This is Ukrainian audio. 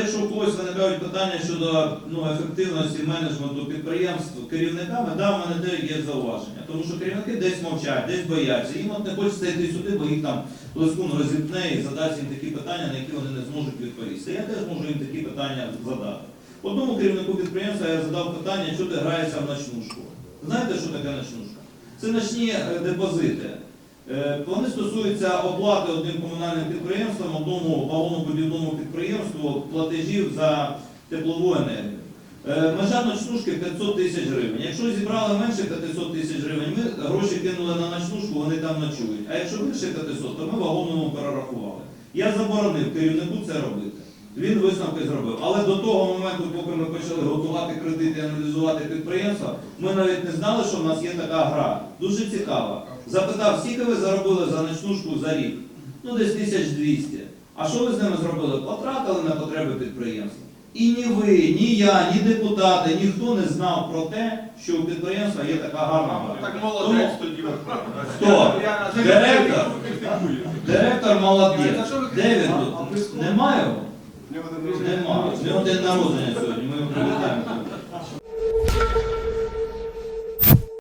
якщо у когось виникають питання щодо ну, ефективності менеджменту підприємств керівниками, да, в мене деякі є зауваження. Тому що керівники десь мовчать, десь бояться. Їм от не хочеться йти сюди, бо їх там блискун розіпне і задасть їм такі питання, на які вони не зможуть відповісти. Я теж можу їм такі питання задати. Одному керівнику підприємства я задав питання, що ти граєшся в ночнушку. Знаєте, що таке ночнушка? Це ночні е, депозити. Е, Вони стосуються оплати одним комунальним підприємством, одному вагонобудівному підприємству платежів за теплову енергію. Е, Межа ночнушки 500 тисяч гривень. Якщо зібрали менше 500 тисяч гривень, ми гроші кинули на ночнушку, вони там ночують. А якщо більше 500, то ми вагонному перерахували. Я заборонив керівнику це робити. Він висновки зробив. Але до того моменту, поки ми почали готувати кредити і аналізувати підприємства, ми навіть не знали, що в нас є така гра. Дуже цікава. Запитав, скільки ви заробили за ночнушку за рік? Ну, десь 1200. А що ви з ними зробили? Потратили на потреби підприємства. І ні ви, ні я, ні депутати, ніхто не знав про те, що у підприємства є така гарна гра. Так молодець тоді. Хто? Директор? Директор молодець. Де він тут? Немає його? В нього не Нема. В нього день